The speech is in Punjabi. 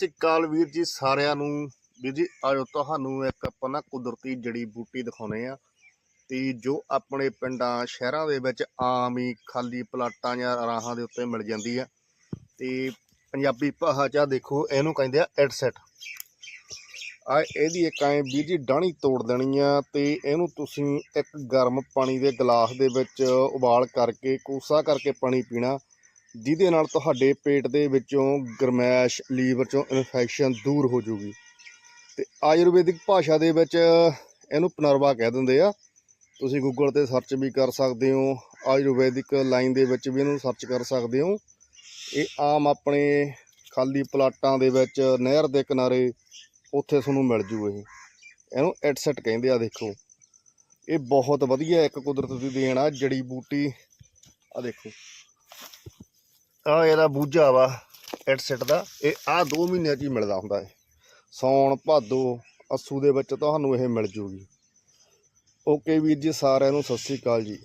ਸਤਿ ਸ੍ਰੀ ਅਕਾਲ ਵੀਰ ਜੀ ਸਾਰਿਆਂ ਨੂੰ। ਵੀਰ ਜੀ, ਆਜੋ ਤੁਹਾਨੂੰ ਇੱਕ ਆਪਾਂ ਨਾ ਕੁਦਰਤੀ ਜੜੀ ਬੂਟੀ ਦਿਖਾਉਨੇ ਆ ਤੇ ਜੋ ਆਪਣੇ ਪਿੰਡਾਂ, ਸ਼ਹਿਰਾਂ ਦੇ ਵਿੱਚ ਆਮ ਹੀ ਖਾਲੀ ਪਲਾਟਾਂ ਜਾਂ ਰਾਹਾਂ ਦੇ ਉੱਤੇ ਮਿਲ ਜਾਂਦੀ ਆ। ਤੇ ਪੰਜਾਬੀ ਭਾਸ਼ਾ ਦੇਖੋ, ਇਹਨੂੰ ਕਹਿੰਦੇ ਆ ਐਡਸੈਟ ਆ ਇਹਦੀ ਇੱਕ ਐ ਵੀਰ ਜੀ ਡਾਣੀ ਤੋੜ ਦੇਣੀ ਆ ਤੇ ਇਹਨੂੰ ਤੁਸੀਂ ਇੱਕ ਗਰਮ ਪਾਣੀ ਦੇ ਗਲਾਸ ਦੇ ਵਿੱਚ ਉਬਾਲ ਕਰਕੇ, ਕੋਸਾ ਕਰਕੇ ਪਾਣੀ ਪੀਣਾ। ਜਿਹਦੇ ਨਾਲ ਤੁਹਾਡੇ ਪੇਟ ਦੇ ਵਿੱਚੋਂ ਗਰਮੈਸ਼, ਲੀਵਰ ਚੋਂ ਇਨਫੈਕਸ਼ਨ ਦੂਰ ਹੋ ਜੂਗੀ। ਤੇ ਆਯੁਰਵੈਦਿਕ ਭਾਸ਼ਾ ਦੇ ਵਿੱਚ ਇਹਨੂੰ ਪਨਰਵਾ ਕਹਿ ਦਿੰਦੇ ਆ। ਤੁਸੀਂ ਗੂਗਲ ਤੇ ਸਰਚ ਵੀ ਕਰ ਸਕਦੇ ਹੋ। ਆਯੁਰਵੈਦਿਕ ਲਾਈਨ ਦੇ ਵਿੱਚ ਵੀ ਇਹਨੂੰ ਸਰਚ ਕਰ ਸਕਦੇ ਹੋ। ਇਹ ਆਮ ਆਪਣੇ ਖਾਲੀ ਪਲਾਟਾਂ ਦੇ ਵਿੱਚ, ਨਹਿਰ ਦੇ ਕਿਨਾਰੇ ਉੱਥੇ ਤੁਹਾਨੂੰ ਮਿਲ ਜੂ ਇਹ। ਇਹਨੂੰ ਐਡਸੈਟ ਕਹਿੰਦੇ ਆ, ਦੇਖੋ। ਇਹ ਬਹੁਤ ਵਧੀਆ ਇੱਕ ਕੁਦਰਤ ਦੀ ਦੇਣ ਆ, ਜੜੀ ਬੂਟੀ। ਆ ਦੇਖੋ। ਆ ਇਹਦਾ ਬੂਝਾ ਵਾ ਐਡਸੈਟ ਦਾ। ਇਹ ਆ 2 ਮਹੀਨਿਆਂ 'ਚ ਹੀ ਮਿਲਦਾ ਹੁੰਦਾ ਹੈ ਸੌਣ, ਭਾਦੋ, ਅੱਸੂ ਦੇ ਵਿੱਚ ਤੁਹਾਨੂੰ ਇਹ ਮਿਲ ਜੂਗੀ। ਓਕੇ ਵੀਰ ਜੀ, ਸਾਰਿਆਂ ਨੂੰ ਸਤਿ ਸ੍ਰੀ ਅਕਾਲ ਜੀ।